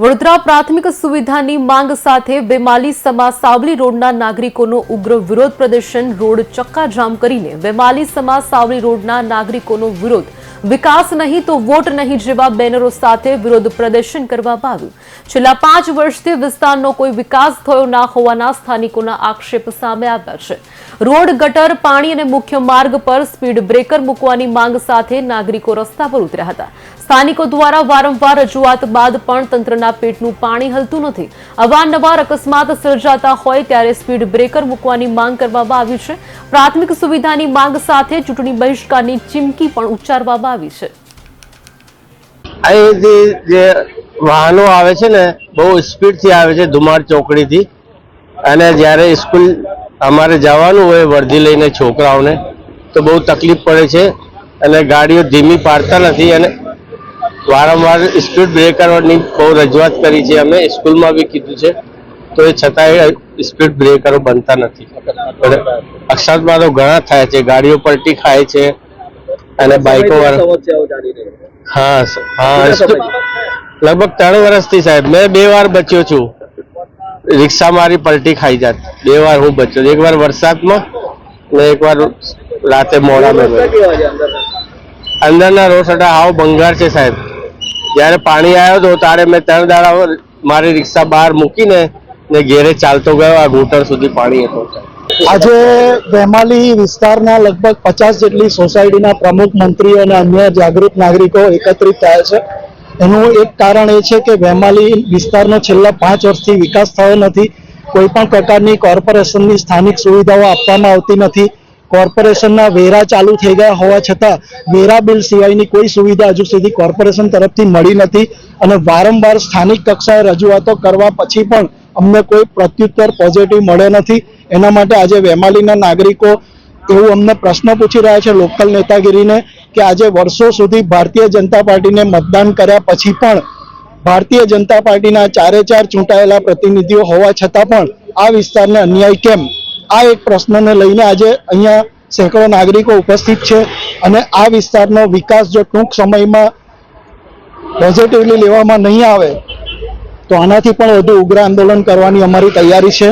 વડોદરા પ્રાથમિક સુવિધાની માંગ સાથે બેમાલી સમા સાવલી રોડના નાગરિકોનો ઉગ્ર વિરોધ પ્રદર્શન, રોડ ચક્કાજામ કરીને વેમાલી સમા સાવલી રોડના નાગરિકોનો વિરોધ વિકાસ નહીં તો વોટ નહીં જેવા બેનરો સાથે વિરોધ પ્રદર્શન કરવામાં આવ્યું. છેલ્લા પાંચ વર્ષથી વિસ્તારનો કોઈ વિકાસ થયો ના હોવાના સ્થાનિકોના આક્ષેપ સામે આવ્યા છે. રોડ ગટર, પાણી અને મુખ્ય માર્ગ પર સ્પીડ બ્રેકર મૂકવાની માંગ સાથે નાગરિકો રસ્તા પર ઉતર્યા હતા. સ્થાનિકો દ્વારા વારંવાર રજૂઆત બાદ પણ તંત્રના પેટનું પાણી હલતું નથી. અવારનવાર અકસ્માત સર્જાતા હોય ત્યારે સ્પીડ બ્રેકર મૂકવાની માંગ કરવામાં આવી છે. પ્રાથમિક સુવિધાની માંગ સાથે ચૂંટણી બહિષ્કારની ચીમકી પણ ઉચ્ચારવામાં આવી છે. અહીંથી જે વાહનો આવે છે ને, બહુ સ્પીડથી આવે છે ધુમાડ ચોકડીથી. અને જ્યારે સ્કૂલ અમારે જવાનું હોય વર્ધી લઈને છોકરાઓને, તો બહુ તકલીફ પડે છે અને ગાડીઓ ધીમી પાડતા નથી અને વારંવાર સ્પીડ બ્રેકરોની બહુ રજૂઆત કરી છે. અમે સ્કૂલમાં બી કીધું છે, તો એ છતાંય સ્પીડ બ્રેકરો બનતા નથી. અને તો ઘણા થાય છે, ગાડીઓ પલટી ખાય છે. અને બાઇકો. હા હા લગભગ ત્રણ વર્ષથી સાહેબ. મેં બે વાર બચ્યો છું. રિક્ષા મારી પલટી ખાઈ જાત. બે વાર હું બચ્યો. એક વાર વરસાદમાં ને એક વાર રાતે મોડામાં રસ્તા અંદરના? રોડ સટા હાવ બંગાર છે સાહેબ. જ્યારે પાણી આવ્યો તો ત્યારે મેં ત્રણ દાડા મારી રિક્ષા બહાર મૂકીને ને ઘેરે ચાલતો ગયો. આ ઘૂંટણ સુધી પાણી હતું. આજે વેમાલી વિસ્તારના લગભગ પચાસ જેટલી સોસાયટીના પ્રમુખ મંત્રીઓ અને અન્ય જાગૃત નાગરિકો એકત્રિત થયા છે. એનું એક કારણ એ છે કે વેમાલી વિસ્તારનો છેલ્લા પાંચ વર્ષથી વિકાસ થયો નથી. કોઈ પણ પ્રકારની કોર્પોરેશનની સ્થાનિક સુવિધાઓ આપવામાં આવતી નથી. કોર્પોરેશનના વેરા ચાલુ થઈ ગયા હોવા છતાં વેરા બિલ સિવાયની કોઈ સુવિધા હજુ સુધી કોર્પોરેશન તરફથી મળી નથી અને વારંવાર સ્થાનિક કક્ષાએ રજૂઆતો કરવા પછી પણ અમને કોઈ પ્રત્યુત્તર પોઝિટિવ મળ્યો નથી. એના માટે આજે વેમાલીના નાગરિકો એવું અમને પ્રશ્ન પૂછી રહ્યા છે લોકલ નેતાગીરીને કે આજે વર્ષો સુધી ભારતીય જનતા પાર્ટીને મતદાન કર્યા પછી પણ ભારતીય જનતા પાર્ટીના ચારે ચાર ચૂંટાયેલા પ્રતિનિધિઓ હોવા છતાં પણ આ વિસ્તારને અન્યાય કેમ? આ એક પ્રશ્નને લઈને આજે અહીંયા સેંકડો નાગરિકો ઉપસ્થિત છે અને આ વિસ્તારનો વિકાસ જો ટૂંક સમયમાં પોઝિટિવલી લેવામાં નહીં આવે, તો આનાથી પણ વધુ ઉગ્ર આંદોલન કરવાની અમારી તૈયારી છે.